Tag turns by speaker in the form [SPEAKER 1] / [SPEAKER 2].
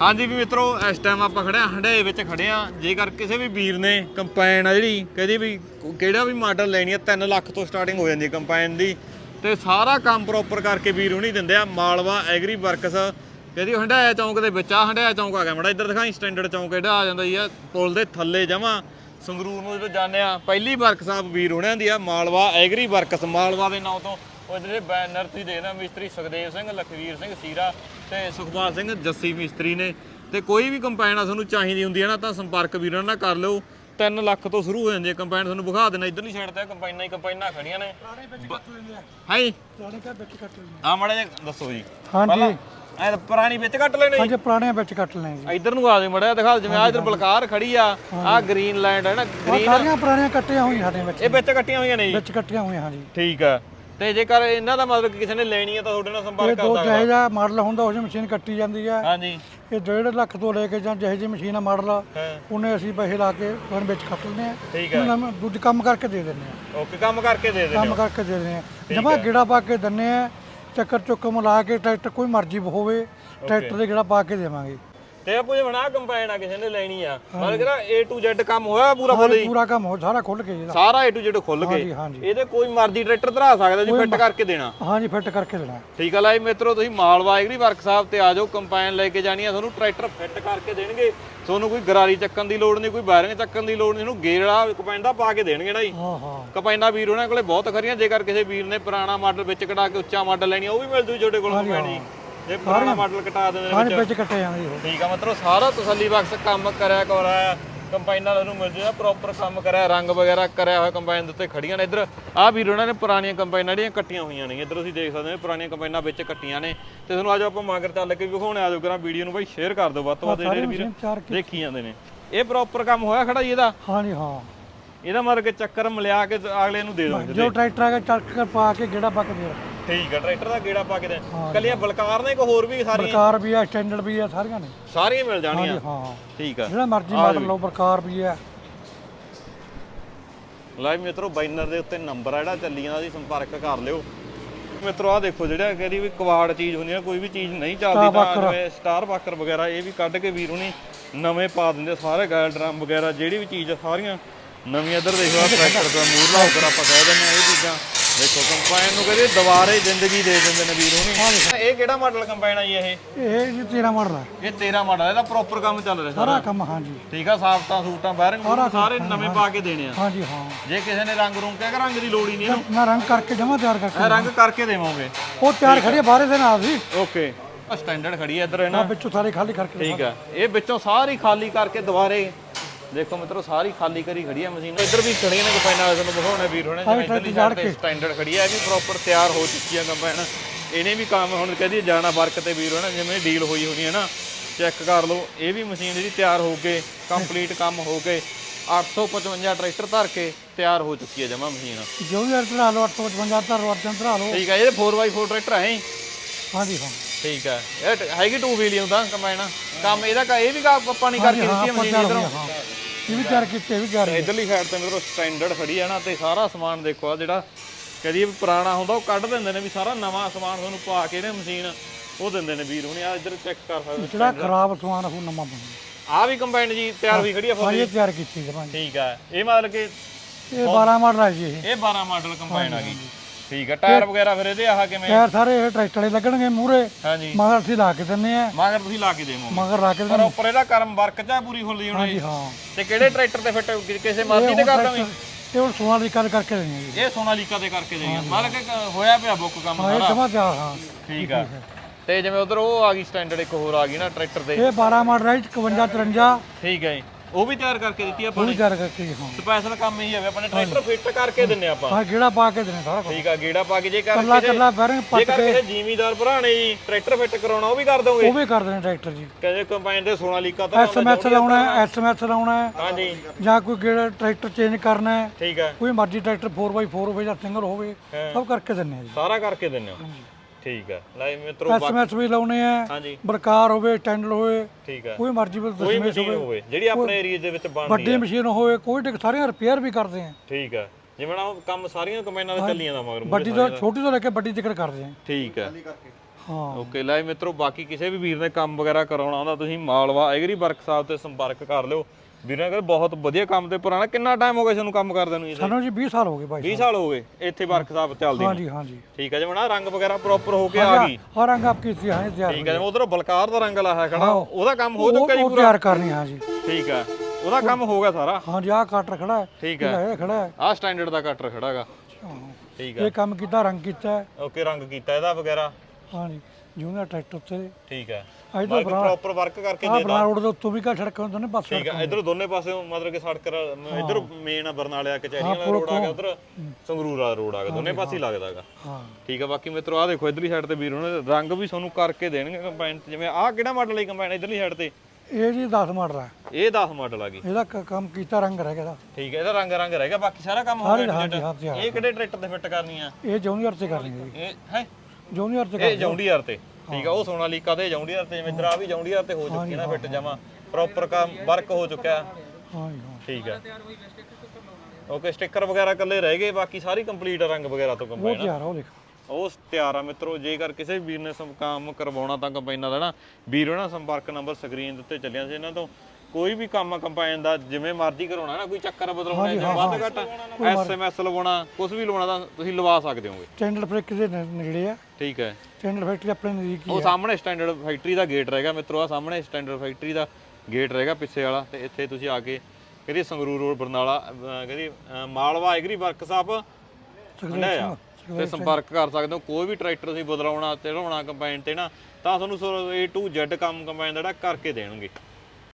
[SPEAKER 1] ਹਾਂਜੀ ਵੀ ਮਿੱਤਰੋ, ਇਸ ਟਾਈਮ ਆਪਾਂ ਖੜੇ ਆ ਹੰਡਾਏ ਵਿੱਚ ਖੜੇ ਆ ਜੇਕਰ ਕਿਸੇ ਵੀ ਵੀਰ ਨੇ ਕੰਪੈਨ ਆ ਜਿਹੜੀ, ਕਹਿੰਦੀ ਵੀ ਕਿਹੜਾ ਵੀ ਮਾਡਲ ਲੈਣੀ ਆ 3 ਲੱਖ ਤੋਂ ਸਟਾਰਟਿੰਗ ਹੋ ਜਾਂਦੀ ਹੈ ਕੰਪਾਈਨ ਦੀ। ਤੇ ਸਾਰਾ ਕੰਮ ਪ੍ਰੋਪਰ ਕਰਕੇ ਵੀਰ ਹੁਣੀ ਦਿੰਦੇ ਆ, ਮਾਲਵਾ ਐਗਰੀ ਵਰਕਸ ਕਹਿੰਦੀ ਹੰਡਾਇਆ ਚੌਂਕ ਦੇ ਵਿੱਚ ਆ ਹੰਡਾਇਆ ਚੌਂਕ ਆ ਗਿਆ। ਮੜਾ ਇੱਧਰ ਦਿਖਾਈ ਸਟੈਂਡਰਡ ਚੌਂਕ ਇਹਦਾ ਆ ਜਾਂਦਾ ਜੀ ਆ, ਪੁਲ ਦੇ ਥੱਲੇ ਜਮਾ। ਸੰਗਰੂਰ ਨੂੰ ਜਦੋਂ ਜਾਂਦੇ ਆ, ਪਹਿਲੀ ਵਰਕਸ਼ਾਪ ਵੀਰ ਹੁਣਿਆਂ ਦੀ ਆ, ਮਾਲਵਾ ਐਗਰੀ ਵਰਕਸ ਮਾਲਵਾ ਦੇ ਨਾਂ ਤੋਂ ਉਹ ਜਿਹੜੇ ਬੈਨਰ ਤੁਸੀਂ ਦੇਖਦੇ ਮਿਸਤਰੀ ਸੁਖਦੇਵ ਸਿੰਘ ਲਖਵੀਰ ਸਿੰਘ ਸੀਰਾ ਤੇ ਸੁਖਪਾਲ ਸਿੰਘ ਜੱਸੀ ਮਿਸਤਰੀ ਨੇ। ਤੇ ਕੋਈ ਵੀ ਕੰਪਾਈਨ ਆ ਤੁਹਾਨੂੰ ਚਾਹੀਦੀ ਹੁੰਦੀ ਹੈ ਨਾ ਤਾਂ ਸੰਪਰਕ ਵੀਰਾਂ ਨਾਲ ਕਰ ਲਿਓ। 3 ਲੱਖ ਤੋਂ ਸ਼ੁਰੂ ਹੋ ਜਾਂਦੀ ਹੈ ਕੰਪਾਈਨ ਤੁਹਾਨੂੰ ਵਿਖਾ ਦੇਣਾ ਇਧਰਲੀ ਸਾਈਡ ਤੇ ਕੰਪਾਈਨਾਂ ਹੀ ਕੰਪਾਈਨਾਂ ਖੜੀਆਂ ਨੇ।
[SPEAKER 2] ਪੁਰਾਣੇ ਵਿੱਚ ਕੱਟ ਲੈਂਦੇ
[SPEAKER 1] ਆ। ਮਾੜਾ ਜਿਹਾ ਦੱਸੋ ਜੀ।
[SPEAKER 2] ਹਾਂਜੀ।
[SPEAKER 1] ਐ ਪੁਰਾਣੀ ਵਿੱਚ ਕੱਟ ਲੈਣੇ ਜੀ।
[SPEAKER 2] ਹਾਂਜੀ ਪੁਰਾਣੇ ਵਿੱਚ ਕੱਟ ਲੈਂਦੇ ਜੀ।
[SPEAKER 1] ਇਧਰ ਨੂੰ ਆ ਦੇ ਮੜਾ ਦਿਖਾ ਜਿਵੇਂ ਆ ਇਧਰ ਬਲਕਾਰ ਖੜੀ ਆ ਆ ਗ੍ਰੀਨਲੈਂਡ ਹੈ ਨਾ ਗ੍ਰੀਨ
[SPEAKER 2] ਸਾਰੀਆਂ ਪੁਰਾਣੀਆਂ ਕੱਟੀਆਂ ਹੋਈਆਂ ਸਾਡੇ ਵਿੱਚ
[SPEAKER 1] ਇਹ ਵਿੱਚ ਕੱਟੀਆਂ ਹੋਈਆਂ ਨੇ ਜੀ।
[SPEAKER 2] ਵਿੱਚ ਕੱਟੀਆਂ ਹੋਈਆਂ ਹਾਂਜੀ।
[SPEAKER 1] ਠੀਕ ਆ। ਤੇ ਜੇਕਰ ਇਹਨਾਂ ਦਾ ਮਤਲਬ ਕਿ ਕਿਸੇ ਨੇ ਲੈਣੀ ਹੈ ਤਾਂ ਤੁਹਾਡੇ ਨਾਲ
[SPEAKER 2] ਇਹ
[SPEAKER 1] ਸੰਪਰਕ
[SPEAKER 2] ਦੋ
[SPEAKER 1] ਕਰ
[SPEAKER 2] ਜਿਹੇ
[SPEAKER 1] ਸਕਦਾ।
[SPEAKER 2] ਜਿਹਾ ਮਾਡਲ ਹੁੰਦਾ ਉਹ ਜਿਹੀ ਮਸ਼ੀਨ ਕੱਟੀ ਜਾਂਦੀ ਹੈ।
[SPEAKER 1] ਹਾਂਜੀ।
[SPEAKER 2] ਇਹ 1.5 ਲੱਖ ਤੋਂ ਲੈ ਕੇ ਜਾਂ ਜਿਹੇ ਜਿਹੀ ਮਸ਼ੀਨ ਆ ਮਾਡਲ
[SPEAKER 1] ਹਾਂ।
[SPEAKER 2] ਉਹਨੇ ਅਸੀਂ ਪੈਸੇ ਲਾ ਕੇ ਉਹਨਾਂ ਵਿੱਚ ਕੱਟ ਲੈਂਦੇ ਆ
[SPEAKER 1] ਠੀਕ ਹੈ।
[SPEAKER 2] ਉਹਨਾਂ ਨੂੰ ਦੂਜੇ ਕੰਮ ਕਰਕੇ ਦੇ ਦਿੰਦੇ ਆ
[SPEAKER 1] ਓਕੇ ਕੰਮ ਕਰਕੇ ਦੇ ਦੇ
[SPEAKER 2] ਕੰਮ ਕਰਕੇ ਦੇ ਦਿੰਦੇ ਆ ਜਮਾ ਗੇੜਾ ਪਾ ਕੇ ਦਿੰਦੇ ਆ ਚੱਕਰ ਚੁੱਕ ਮਿਲਾ ਕੇ ਟਰੈਕਟਰ ਕੋਈ ਮਰਜ਼ੀ ਹੋਵੇ ਟਰੈਕਟਰ ਦੇ ਗੇੜਾ ਪਾ ਕੇ ਦੇਵਾਂਗੇ।
[SPEAKER 1] ਤੇ ਪੁੱਛ ਬਣਾ ਕੰਪਾਈਨ ਆ ਕਿਸੇ ਨੇ ਲੈਣੀ ਆ। ਮਤਲਬ ਨਾ A to Z ਕੰਮ ਹੋਇਆ ਪੂਰਾ ਫੁੱਲ ਜੀ
[SPEAKER 2] ਪੂਰਾ ਕੰਮ ਹੋ ਸਾਰਾ ਖੁੱਲ ਕੇ ਇਹਦਾ
[SPEAKER 1] ਸਾਰਾ A to Z ਖੁੱਲ
[SPEAKER 2] ਹਾਂਜੀ
[SPEAKER 1] ਕੇ।
[SPEAKER 2] ਹਾਂਜੀ
[SPEAKER 1] ਇਹਦੇ ਕੋਈ ਮਰਜ਼ੀ ਟਰੈਕਟਰ ਧਰਾ ਸਕਦਾ ਜੀ ਫਿੱਟ ਕਰਕੇ ਦੇਣਾ।
[SPEAKER 2] ਹਾਂਜੀ ਫਿੱਟ ਕਰਕੇ ਦੇਣਾ।
[SPEAKER 1] ਠੀਕ ਆ ਲਾਈ ਮਿੱਤਰੋ ਤੁਸੀਂ ਮਾਲਵਾ ਐਗਰੀ ਵਰਕਸ਼ਾਪ ਤੇ ਆ ਜਾਓ ਕੰਪਾਈਨ ਲੈ ਕੇ ਜਾਣੀ ਆ। ਤੁਹਾਨੂੰ ਟਰੈਕਟਰ ਫਿੱਟ ਕਰਕੇ ਦੇਣਗੇ। ਤੁਹਾਨੂੰ ਕੋਈ ਗਰਾਰੀ ਚੱਕਣ ਦੀ ਲੋੜ ਨਹੀਂ ਕੋਈ ਵਾਇਰਿੰਗ ਚੱਕਣ ਦੀ ਲੋੜ ਨਹੀਂ। ਇਹਨੂੰ ਗੇੜਾ ਕੰਪਾਈਨ ਦਾ ਪਾ ਕੇ ਦੇਣਗੇ ਨਾ ਜੀ।
[SPEAKER 2] ਹਾਂ ਹਾਂ।
[SPEAKER 1] ਕੰਪਾਈਨਾਂ ਵੀਰ ਉਹਨਾਂ ਕੋਲੇ ਬਹੁਤ ਖਰੀਆਂ ਜੇਕਰ ਕਿਸੇ ਵੀਰ ਨੇ ਪੁਰਾਣਾ ਮਾਡਲ ਵਿੱਚ ਕਢਾ ਕੇ ਉੱਚਾ ਮਾਡਲ ਲੈਣੀ ਆ ਉਹ ਵੀ ਮਿਲ ਜੂ ਤੁਹਾਡੇ ਕੋਲ ਕੰਪਾਈਨ ਜੀ। ਜੇ ਪੁਰਾਣਾ ਮਾਡਲ ਕਟਾ ਦਿੰਦੇ ਨੇ
[SPEAKER 2] ਹਾਂਜੀ ਵਿੱਚ। ਕੱਟੇ ਜਾਂਦੇ ਉਹ।
[SPEAKER 1] ਠੀਕ ਆ ਮਤਲਬ ਸਾਰਾ ਤਸੱਲੀ ਬਖਸ਼ ਕੰਮ ਕਰਿਆ ਕਰਾਇਆ ਕੰਪਾਈਨਾਂ ਨੂੰ ਮਿਲ ਜੂਗਾ ਪ੍ਰੋਪਰ ਕੰਮ ਕਰਿਆ ਰੰਗ ਵਗੈਰਾ ਕਰਿਆ ਹੋਇਆ ਕੰਪਾਈਨ ਦੇ ਉੱਤੇ ਖੜੀਆਂ ਨੇ। ਇੱਧਰ ਆਹ ਵੀਰ ਉਹਨਾਂ ਨੇ ਪੁਰਾਣੀਆਂ ਕੰਪਾਈਨਾਂ ਜਿਹੜੀਆਂ ਕੱਟੀਆਂ ਹੋਈਆਂ ਨੇ ਇੱਧਰ ਤੁਸੀਂ ਦੇਖ ਸਕਦੇ ਹੋ ਪੁਰਾਣੀਆਂ ਕੰਪਾਈਨਾਂ ਵਿੱਚ ਕੱਟੀਆਂ ਨੇ। ਤੇ ਤੁਹਾਨੂੰ ਆਜੋ ਆਪਾਂ ਮਾਗਰ ਚੱਲ ਕੇ ਵਿਖਾਉਣੇ ਆਜੋ ਕਰਾਂ ਵੀਡੀਓ ਨੂੰ ਬਾਈ ਸ਼ੇਅਰ ਕਰ ਦਿਓ ਵੱਧ ਤੋਂ ਵੱਧ ਜਿਹੜੇ ਵੀਰ
[SPEAKER 2] ਮਸ਼ੀਨ ਚਾਰ ਕੇ
[SPEAKER 1] ਦੇਖੀ ਜਾਂਦੇ ਨੇ। ਇਹ ਪ੍ਰੋਪਰ ਕੰਮ ਹੋਇਆ ਖੜਾ ਜੀ ਇਹਦਾ?
[SPEAKER 2] ਹਾਂ।
[SPEAKER 1] ਇਹਦਾ ਮਤਲਬ ਕਿ ਚੱਕਰ ਮਿਲਿਆ ਕੇ ਅਗਲੇ ਨੂੰ ਦੇ ਦੋਗੇ
[SPEAKER 2] ਜੋ ਟਰੈਕਟਰ ਆ ਕੇ ਚੱਕ ਕੇ ਪਾ ਕੇ ਗੇੜਾ ਪਾ ਕੇ ਦੇ
[SPEAKER 1] ਠੀਕ ਆ ਟਰੈਕਟਰ ਦਾ ਗੇੜਾ ਪਾ ਕੇ ਦੇ। ਕੱਲੀਆਂ ਬਲਕਾਰ ਨੇ ਕਿ ਹੋਰ ਵੀ ਸਾਰੀਆਂ?
[SPEAKER 2] ਪ੍ਰਕਾਰ ਵੀ ਆ ਸਟੈਂਡਰਡ ਵੀ ਆ ਸਾਰੀਆਂ ਨੇ।
[SPEAKER 1] ਸਾਰੀਆਂ ਮਿਲ ਜਾਣਗੀਆਂ
[SPEAKER 2] ਹਾਂਜੀ ਹਾਂ।
[SPEAKER 1] ਠੀਕ ਆ।
[SPEAKER 2] ਜਿਹੜਾ ਮਰਜ਼ੀ ਮਾਡਲ ਲਓ ਪ੍ਰਕਾਰ ਵੀ ਆ।
[SPEAKER 1] ਲਾਈਵ ਮਿੱਤਰੋ ਬਾਈਨਰ ਦੇ ਉੱਤੇ ਨੰਬਰ ਆ ਜਿਹੜਾ ਚੱਲੀ ਜਾਂਦਾ ਜੀ ਸੰਪਰਕ ਕਰ ਲਿਓ। ਮਿੱਤਰੋ ਆ ਦੇਖੋ ਜਿਹੜਾ ਕਹਿੰਦੀ ਵੀ ਕਵਾੜ ਚੀਜ਼ ਹੁੰਦੀ ਆ ਕੋਈ ਵੀ ਚੀਜ਼ ਨਹੀਂ ਚੱਲਦੀ ਤਾਂ ਜਿਵੇਂ ਸਟਾਰ ਬਾਕਰ ਵਗੈਰਾ ਇਹ ਵੀ ਕੱਢ ਕੇ ਵੀਰ ਹੁਣੀ ਨਵੇਂ ਪਾ ਦਿੰਦੇ ਆ, ਸਾਰੇ ਗਾਇਲ ਡਰਮ ਵਗੈਰਾ ਜਿਹੜੀ ਵੀ ਚੀਜ਼ ਆ ਸਾਰੀਆਂ ਨਵੀਆਂ ਇੱਧਰ ਦੇਖੋ ਆ ਟਰੈਕਟਰ ਦਾ ਮੂਰਲਾ ਹੋਕਰ ਆਪਾਂ ਕਹਿ ਦਿੰਦੇ ਆ ਇਹ ਚੀਜ਼ਾਂ। ਦੇਖੋ ਕੰਪਾਈਨ ਨੂੰ ਕਹਿੰਦੇ ਦੁਬਾਰੇ ਜ਼ਿੰਦਗੀ ਦੇ ਦਿੰਦੇ ਨੇ ਵੀਰ ਹੁਣੀ ਇਹ ਕਿਹੜਾ ਮਾਡਲ ਕੰਪਾਈਨ ਆ ਜੀ ਇਹ?
[SPEAKER 2] ਇਹ ਜੀ 13 ਮਾਡਲ ਆ।
[SPEAKER 1] ਇਹ 13 ਮਾਡਲ ਇਹਦਾ ਪ੍ਰੋਪਰ ਕੰਮ ਚੱਲ ਰਿਹਾ ਸਾਰਾ।
[SPEAKER 2] ਕੰਮ ਹਾਂਜੀ।
[SPEAKER 1] ਠੀਕ ਆ ਸਾਫਟਾਂ ਸੂਟਾਂ ਬਾਹਰਿੰਗ ਸਾਰੇ ਨਵੇਂ ਪਾ ਕੇ ਦੇਣੇ ਆ।
[SPEAKER 2] ਹਾਂਜੀ ਹਾਂ।
[SPEAKER 1] ਜੇ ਕਿਸੇ ਨੇ ਰੰਗ ਰੂੰਗ ਕਿਹਾ ਰੰਗ ਦੀ ਲੋੜ ਹੀ ਨਹੀਂ ਇਹਨੂੰ।
[SPEAKER 2] ਮੈਂ ਰੰਗ ਕਰਕੇ ਜਮਾ ਤਿਆਰ ਕਰਕੇ
[SPEAKER 1] ਰੰਗ ਕਰਕੇ ਦੇਵਾਂਗੇ।
[SPEAKER 2] ਉਹ ਤਿਆਰ ਖੜੀ ਬਾਹਰੇ ਦੇ ਨਾਲ ਸੀ
[SPEAKER 1] ਓਕੇ। ਸਟੈਂਡਰਡ ਖੜੀ ਹੈ ਇੱਧਰ ਹੈ ਨਾ।
[SPEAKER 2] ਵਿੱਚੋਂ ਸਾਰੇ ਖਾਲੀ ਕਰਕੇ
[SPEAKER 1] ਠੀਕ ਆ। ਇਹ ਵਿੱਚੋਂ ਸਾਰੀ ਖਾਲੀ ਕਰਕੇ ਦੁਬਾਰੇ ਦੇਖੋ ਮਿੱਤਰੋ ਸਾਰੀ ਖਾਲੀ ਕਰੀ ਖੜੀ ਹੈ ਮਸ਼ੀਨ। ਇੱਧਰ ਵੀ ਖੜੀਆਂ ਨੇ ਕੰਪਾਈਨਾਂ ਵਾਲੇ ਤੁਹਾਨੂੰ ਦਿਖਾਉਣੇ ਵੀਰ ਹੋਣੇ ਜਿਵੇਂ ਇੱਧਰਲੀ ਸਾਈਡ ਤੇ ਸਟੈਂਡਰਡ ਖੜੀ ਹੈ ਇਹ ਵੀ ਪ੍ਰੋਪਰ ਤਿਆਰ ਹੋ ਚੁੱਕੀ ਹੈ ਕੰਪਾਈਨ ਇਹਨੇ ਵੀ ਕੰਮ ਹੁਣ ਕਹਦੀ ਜਾਣਾ ਵਰਕ ਤੇ ਵੀਰ ਹੋਣਾ ਜਿਵੇਂ ਡੀਲ ਹੋਈ ਹੋਣੀ ਹੈ ਨਾ ਚੈੱਕ ਕਰ ਲਓ ਇਹ ਵੀ ਮਸ਼ੀਨ ਜਿਹੜੀ ਤਿਆਰ ਹੋ ਕੇ ਕੰਪਲੀਟ ਕੰਮ ਹੋ ਕੇ 855 ਟਰੈਕਟਰ ਧਰ ਕੇ ਤਿਆਰ ਹੋ ਚੁੱਕੀ ਹੈ ਜਮਾ ਮਸ਼ੀਨ।
[SPEAKER 2] ਜੋ ਵੀ ਲਾ ਲਓ 855 ਤਾਂ ਅਰਜਨ ਧਰਾ ਲਓ
[SPEAKER 1] ਠੀਕ ਹੈ ਇਹ 4x4 ਟਰੈਕਟਰ ਹੈ?
[SPEAKER 2] ਹਾਂਜੀ ਹਾਂ।
[SPEAKER 1] ਠੀਕ ਹੈ ਇਹ ਹੈਗੀ 2 ਵੀਲੀਅਮ ਦਾ ਕੰਬਾਈਨ ਕੰਮ ਇਹਦਾ ਇਹ ਵੀ ਆਪਾਂ ਨਹੀਂ ਕਰਕੇ ਦਿੱਤੀ ਮਸ਼ੀਨ ਇਧਰੋਂ।
[SPEAKER 2] ਇਹ ਵੀ ਤਿਆਰ ਕੀਤੇ ਵੀ ਤਿਆਰ
[SPEAKER 1] ਇਧਰਲੀ ਸਾਈਡ ਤੇ ਮੇਰੇ ਸਟੈਂਡਰਡ ਖੜੀ ਹੈ ਨਾ ਤੇ ਸਾਰਾ ਸਮਾਨ ਦੇਖੋ ਆ ਜਿਹੜਾ ਕਦੀ ਵੀ ਪੁਰਾਣਾ ਹੁੰਦਾ ਉਹ ਕੱਢ ਦਿੰਦੇ ਨੇ ਵੀ ਸਾਰਾ ਨਵਾਂ ਸਮਾਨ ਤੁਹਾਨੂੰ ਪਾ ਕੇ ਨੇ ਮਸ਼ੀਨ ਉਹ ਦਿੰਦੇ ਨੇ ਵੀਰ ਹੁਣੇ ਆ ਇੱਧਰ ਚੈੱਕ ਕਰ ਸਕਦੇ
[SPEAKER 2] ਜਿਹੜਾ ਖਰਾਬ ਸਮਾਨ ਉਹ ਨਵਾਂ ਬਣਦਾ
[SPEAKER 1] ਆ ਵੀ ਕੰਬਾਈਨ ਜੀ ਤਿਆਰ ਹੋਈ ਖੜੀ ਆ
[SPEAKER 2] ਹਾਂ
[SPEAKER 1] ਫੁੱਲ
[SPEAKER 2] ਇਹ ਤਿਆਰ ਕੀਤੀ ਜੀ
[SPEAKER 1] ਠੀਕ ਹੈ ਇਹ ਮਤਲਬ ਕਿ
[SPEAKER 2] ਇਹ 12 ਮਾਡਲ ਆ ਜੀ ਇਹ।
[SPEAKER 1] ਇਹ 12 ਮਾਡਲ ਕੰਬਾਈਨ ਆ ਗਈ। ਠੀਕ ਹੈ ਟਾਇਰ ਵਗੈਰਾ ਫਿਰ ਇਹਦੇ ਆਹ ਕਿਵੇਂ?
[SPEAKER 2] ਟਾਇਰ ਸਾਰੇ ਇਹ ਟਰੈਕਟਰ ਵਾਲੇ ਲੱਗਣਗੇ ਮੂਰੇ
[SPEAKER 1] ਹਾਂਜੀ।
[SPEAKER 2] ਮਗਰ ਅਸੀਂ ਲਾ ਕੇ ਦਿੰਨੇ ਆ।
[SPEAKER 1] ਮਗਰ ਤੁਸੀਂ ਲਾ ਕੇ ਦੇਵੋ
[SPEAKER 2] ਮਗਰ ਲਾ ਕੇ
[SPEAKER 1] ਪਰ ਉੱਪਰ ਇਹਦਾ ਕਰਮ ਵਰਕ ਚਾ ਪੂਰੀ ਹੁੰਦੀ ਹੋਣੀ
[SPEAKER 2] ਹਾਂਜੀ ਹਾਂ।
[SPEAKER 1] ਤੇ ਕਿਹੜੇ ਟਰੈਕਟਰ ਤੇ ਫਿੱਟ ਕਿਸੇ ਮਰਜ਼ੀ ਤੇ ਕਰ ਦਾਂਗੇ
[SPEAKER 2] ਇਹ ਹੁਣ ਸੋਨਾਲੀ ਕਰ ਕਰਕੇ ਜੀ।
[SPEAKER 1] ਇਹ ਸੋਨਾਲੀਕਾ ਦੇ ਕਰਕੇ ਦੇਈਏ ਮਤਲਬ ਕਿ ਕ- ਹੋਇਆ ਪਿਆ ਬੁੱਕ ਕੰਮ
[SPEAKER 2] ਹਾਂ ਇਹ
[SPEAKER 1] ਸਾਰਾ?
[SPEAKER 2] ਤਿਆਰ ਹਾਂ।
[SPEAKER 1] ਠੀਕ ਆ। ਤੇ ਜਿਵੇਂ ਉਧਰ ਉਹ ਆ ਗਈ ਸਟੈਂਡਰਡ ਇੱਕ ਹੋਰ ਆ ਗਈ ਨਾ ਟਰੈਕਟਰ ਦੇ।
[SPEAKER 2] ਇਹ 12 ਮਾਡਲ ਹੈ 51 53
[SPEAKER 1] ਠੀਕ ਹੈ ਜੀ। ਉਹ ਵੀ ਤਿਆਰ ਕਰਕੇ ਦਿੱਤੀ ਆਪਾਂ
[SPEAKER 2] ਉਹ
[SPEAKER 1] ਨੇ।
[SPEAKER 2] ਤਿਆਰ ਕਰਕੇ ਹਾਂ
[SPEAKER 1] ਸਪੈਸ਼ਲ ਕੰਮ ਹੀ ਹੋਵੇ ਆਪਣੇ ਟਰੈਕਟਰ ਫਿੱਟ ਕਰਕੇ ਦਿੰਨੇ ਆਪਾਂ।
[SPEAKER 2] ਹਾਂ ਗੇੜਾ ਪਾ ਕੇ ਦਿੰਨੇ ਸਾਰਾ ਕੁਝ
[SPEAKER 1] ਠੀਕ ਆ ਗੇੜਾ ਪਾ ਕੇ ਜੇ ਕਰ
[SPEAKER 2] ਕੱਲਾ ਕੱਲਾ ਬੈਰਿੰਗ ਪੱਟ
[SPEAKER 1] ਜੇਕਰ ਕਿਸੇ ਜ਼ਿਮੀਦਾਰ ਭਰਾ ਨੇ ਜੀ ਟਰੈਕਟਰ ਫਿੱਟ ਕਰਾਉਣਾ ਉਹ ਵੀ ਕਰ ਦੋਗੇ?
[SPEAKER 2] ਉਹ ਵੀ ਕਰ ਦਿੰਨੇ ਟਰੈਕਟਰ ਜੀ।
[SPEAKER 1] ਕਹਿੰਦੇ ਕੰਬਾਈਨ ਦੇ ਸੋਨਾਲੀਕਾ ਤਾਂ
[SPEAKER 2] ਐਸਐਮਐਸ ਲਾਉਣਾ ਹੈ ਐਸਐਮਐਸ ਲਾਉਣਾ ਹੈ।
[SPEAKER 1] ਹਾਂਜੀ।
[SPEAKER 2] ਜਾਂ ਕੋਈ ਗੇੜਾ ਟਰੈਕਟਰ ਚੇਂਜ ਕਰਨਾ ਹੈ।
[SPEAKER 1] ਠੀਕ ਹੈ
[SPEAKER 2] ਕੋਈ ਮਰਜ਼ੀ ਟਰੈਕਟਰ 4x4 ਹੋਵੇ ਜਾਂ ਸਿੰਗਲ ਹੋਵੇ ਸਭ ਕਰਕੇ ਦਿੰਨੇ ਆ ਜੀ।
[SPEAKER 1] ਸਾਰਾ ਕਰਕੇ ਦਿੰਨੇ ਹੋ ਠੀਕ ਹੈ। ਲੈ ਮਿੱਤਰੋ
[SPEAKER 2] ਐਸਐਮਐਸ ਵੀ ਲਾਉਣੇ ਆ।
[SPEAKER 1] ਹਾਂਜੀ।
[SPEAKER 2] ਬਰਕਾਰ ਹੋਵੇ ਸਟੈਂਡਰਡ ਹੋਵੇ
[SPEAKER 1] ਠੀਕ ਹੈ।
[SPEAKER 2] ਕੋਈ ਮਰਜ਼ੀ ਬਸ
[SPEAKER 1] ਕੋਈ ਮਸ਼ੀਨ ਹੋਵੇ। ਜਿਹੜੀ ਆਪਣੇ ਏਰੀਆ ਦੇ ਵਿੱਚ ਬਣਦੀ
[SPEAKER 2] ਵੱਡੀ ਮਸ਼ੀਨ ਹੋਵੇ ਕੋਈ ਟਿਕ ਸਾਰੀਆਂ ਰਿਪੇਅਰ ਵੀ ਕਰਦੇ ਆ।
[SPEAKER 1] ਠੀਕ ਹੈ। ਜਿਵੇਂ ਨਾ ਉਹ ਕੰਮ ਸਾਰੀਆਂ ਕੰਬਾਈਨਾਂ ਦਾ ਚੱਲੀਆਂ ਦਾ ਮਗਰ ਮੂਹਰੇ
[SPEAKER 2] ਵੱਡੀ ਤੋਂ ਛੋਟੀ ਤੋਂ ਲੈ ਕੇ ਵੱਡੀ ਤੱਕ ਕਰਦੇ ਆ।
[SPEAKER 1] ਠੀਕ ਹੈ।
[SPEAKER 2] ਹਾਂ।
[SPEAKER 1] ਓਕੇ ਲੈ ਮਿੱਤਰੋ ਬਾਕੀ ਕਿਸੇ ਵੀ ਵੀਰ ਨੇ ਕੰਮ ਵਗੈਰਾ ਕਰਾਉਣਾ ਹੁੰਦਾ ਤੁਸੀਂ ਮਾਲਵਾ ਐਗਰੀ ਵਰਕਸ਼ਾਪ ਤੇ ਸੰਪਰਕ ਕਰ ਲਿਓ। ਵੀਰਾਂ ਕਹਿੰਦੇ ਬਹੁਤ ਵਧੀਆ ਕੰਮ ਤੇ ਪੁਰਾਣਾ ਕਿੰਨਾ ਟਾਈਮ ਹੋ ਗਿਆ ਤੁਹਾਨੂੰ ਕੰਮ ਕਰਦੇ ਨੂੰ ਜੀ
[SPEAKER 2] ਸਾਨੂੰ ਜੀ 20 ਸਾਲ ਹੋ ਗਏ ਭਾਈ
[SPEAKER 1] 20 ਸਾਲ ਹੋ ਗਏ ਇੱਥੇ ਵਰਕਸ਼ਾਪ ਚੱਲਦੀ
[SPEAKER 2] ਹਾਂਜੀ ਹਾਂਜੀ।
[SPEAKER 1] ਠੀਕ ਹੈ ਜੀ ਬਣਾ ਰੰਗ ਵਗੈਰਾ ਪ੍ਰੋਪਰ ਹੋ ਕੇ ਆ ਗਈ।
[SPEAKER 2] ਹਾਂ ਰੰਗ ਆਪ ਕੀਤੀ ਹਾਂ ਤਿਆਰ
[SPEAKER 1] ਠੀਕ ਹੈ ਉਧਰ ਬਲਕਾਰ ਦਾ ਰੰਗ ਲਾਇਆ ਖੜਾ। ਉਹਦਾ ਕੰਮ ਹੋ ਚੁੱਕਾ ਜੀ
[SPEAKER 2] ਉਹ
[SPEAKER 1] ਪੂਰਾ?
[SPEAKER 2] ਤਿਆਰ ਕਰਨੀ ਹਾਂ ਜੀ।
[SPEAKER 1] ਠੀਕ ਹੈ ਉਹਦਾ ਕੰਮ ਹੋ ਗਿਆ ਸਾਰਾ?
[SPEAKER 2] ਹਾਂਜੀ ਆਹ ਕਟਰ ਖੜਾ ਹੈ
[SPEAKER 1] ਠੀਕ ਹੈ
[SPEAKER 2] ਇਹ ਖੜਾ ਹੈ।
[SPEAKER 1] ਆਹ ਸਟੈਂਡਰਡ ਦਾ ਕਟਰ ਖੜਾਗਾ।
[SPEAKER 2] ਹਾਂ।
[SPEAKER 1] ਠੀਕ ਹੈ
[SPEAKER 2] ਇਹ ਕੰਮ ਕੀਤਾ ਰੰਗ ਕੀਤਾ
[SPEAKER 1] ਓਕੇ ਰੰਗ ਕੀਤਾ ਇਹਦਾ ਵਗੈਰਾ।
[SPEAKER 2] ਹਾਂਜੀ ਜੂਨੀਅਰ ਟਰੈਕਟਰ ਉੱਤੇ।
[SPEAKER 1] ਠੀਕ ਹੈ।
[SPEAKER 2] ਅੱਜ
[SPEAKER 1] ਪ੍ਰੋਪਰ ਵਰਕ ਕਰਕੇ ਦੇ
[SPEAKER 2] ਬਣਾ ਰੋਡ ਦੇ ਉੱਤੋਂ ਵੀ ਕਾ ਸੜਕ ਹੁੰਦੇ ਨੇ ਬਸ
[SPEAKER 1] ਠੀਕ ਹੈ। ਇਧਰ ਦੋਨੇ ਪਾਸੇ ਮਤਲਬ ਕਿ ਸੜਕ ਇੱਧਰ ਮੇਨ ਬਰਨਾਲਿਆ ਕਚਹਿਰੀਆਂ ਵਾਲਾ ਰੋਡ ਆ ਗਿਆ ਉਧਰ ਸੰਗਰੂਰ ਵਾਲਾ ਰੋਡ ਆ ਗਿਆ। ਦੋਨੇ ਪਾਸੇ ਹੀ ਲੱਗਦਾਗਾ
[SPEAKER 2] ਹਾਂ।
[SPEAKER 1] ਠੀਕ ਹੈ ਬਾਕੀ ਮਿੱਤਰੋ ਆ ਦੇਖੋ ਇਧਰਲੀ ਸਾਈਡ ਤੇ ਵੀਰ ਉਹਨੇ ਰੰਗ ਵੀ ਤੁਹਾਨੂੰ ਕਰਕੇ ਦੇਣਗੇ ਕੰਬਾਈਨ ਤੇ। ਜਿਵੇਂ ਆਹ ਕਿਹੜਾ ਮਾਡਲ ਹੈ ਕੰਬਾਈਨ ਇਧਰਲੀ ਸਾਈਡ ਤੇ?
[SPEAKER 2] ਇਹ ਜੀ 10 ਮਾਡਲ ਹੈ
[SPEAKER 1] ਇਹ 10 ਮਾਡਲ ਆ ਗਈ।
[SPEAKER 2] ਇਹਦਾ ਕੰਮ ਕੀਤਾ ਰੰਗ ਰਹਿ ਗਿਆ ਇਹਦਾ।
[SPEAKER 1] ਠੀਕ ਹੈ ਇਹਦਾ ਰੰਗ ਰੰਗ ਰਹਿ ਗਿਆ ਬਾਕੀ ਸਾਰਾ ਕੰਮ ਹੋ ਗਿਆ ਇਹ ਕਿਹੜੇ ਟਰੈਕਟਰ ਤੇ ਫਿੱਟ ਕਰਨੀ ਆ?
[SPEAKER 2] ਇਹ ਜੂਨੀਅਰ ਤੇ ਕਰਨੀ ਹੈ ਜੀ।
[SPEAKER 1] ਇਹ ਹੈ?
[SPEAKER 2] ਜੂਨੀਅਰ ਤੇ
[SPEAKER 1] ਇਹ ਜੌਂਡੀਆਰ ਤੇ ਠੀਕ ਆ ਉਹ ਸੋਨਾਲੀਕਾ ਤੇ ਜੌਂਡੀਆਰ ਤੇ ਜਿਵੇਂ ਆ ਵੀ ਜੌਂਡੀਆਰ ਤੇ ਹੋ ਚੁੱਕੀ ਨਾ ਫਿੱਟ ਜਮਾ ਪ੍ਰੋਪਰ ਕੰਮ ਵਰਕ ਹੋ ਚੁੱਕਿਆ।
[SPEAKER 2] ਹਾਂ
[SPEAKER 1] ਠੀਕ ਹੈ ਓਕੇ ਸਟicker ਵਗੈਰਾ ਕੱਲੇ ਰਹਿ ਗਏ ਬਾਕੀ ਸਾਰੀ ਕੰਪਲੀਟ ਰੰਗ ਵਗੈਰਾ ਤੋਂ
[SPEAKER 2] ਉਹ
[SPEAKER 1] ਕੰਬਾਈਨ
[SPEAKER 2] ਤਿਆਰ ਆ ਉਹ ਦੇਖ।
[SPEAKER 1] ਉਹ ਤਿਆਰ ਆ ਮਿੱਤਰੋ ਜੇਕਰ ਕਿਸੇ ਵੀ ਵੀਰ ਨੇ ਕੰਮ ਕਰਵਾਉਣਾ ਤਾਂ ਕੰਬਾਈਨਾਂ ਦਾ ਨਾ ਵੀਰ ਉਹਨਾਂ ਸੰਪਰਕ ਨੰਬਰ ਸਕਰੀਨ ਦੇ ਉੱਤੇ ਚੱਲਿਆ ਸੀ ਇਹਨਾਂ ਤੋਂ। ਕੋਈ ਵੀ ਕੰਮ ਕੰਬਾਈਨ ਦਾ ਜਿਵੇਂ ਮਰਜ਼ੀ ਕਰਾਉਣਾ ਨਾ ਕੋਈ ਚੱਕਰ ਬਦਲਾਉਣਾ ਜਾਂ ਵੱਧ ਘੱਟ ਐਸਐਮਐਸ ਲਵਾਉਣਾ ਕੁਝ ਵੀ ਲਵਾਉਣਾ ਤਾਂ ਤੁਸੀਂ ਲਵਾ ਸਕਦੇ ਹੋਗੇ
[SPEAKER 2] ਸਟੈਂਡਰਡ ਫੈਕਟਰੀ ਦੇ ਨੇੜੇ ਆ।
[SPEAKER 1] ਠੀਕ ਹੈ।
[SPEAKER 2] ਸਟੈਂਡਰਡ ਫੈਕਟਰੀ ਆਪਣੇ ਨਜ਼ਦੀਕ ਹੀ
[SPEAKER 1] ਉਹ ਸਾਹਮਣੇ ਸਟੈਂਡਰਡ ਫੈਕਟਰੀ ਦਾ ਗੇਟ ਰਹੇਗਾ ਮਿੱਤਰੋ ਆ ਸਾਹਮਣੇ ਸਟੈਂਡਰਡ ਫੈਕਟਰੀ ਦਾ ਗੇਟ ਰਹੇਗਾ ਪਿੱਛੇ ਵਾਲਾ ਤੇ ਇੱਥੇ ਤੁਸੀਂ ਆ ਕੇ ਕਹਿੰਦੀ ਸੰਗਰੂਰ ਰੋਡ ਬਰਨਾਲਾ ਕਹਿੰਦੀ ਮਾਲਵਾ ਐਗਰੀ ਵਰਕਸ਼ਾਪ ਹੰਡਾਇਆ ਤੇ ਸੰਪਰਕ ਕਰ ਸਕਦੇ ਹੋ ਕੋਈ ਵੀ ਟਰੈਕਟਰ ਤੁਸੀਂ ਬਦਲਾਉਣਾ ਤੇ ਲਾਉਣਾ ਕੰਬਾਈਨ ਤੇ ਨਾ ਤਾਂ ਤੁਹਾਨੂੰ A to Z ਕੰਮ ਕੰਬਾਈਨ ਦਾ ਜਿਹੜਾ ਕਰਕੇ ਦੇਣਗੇ।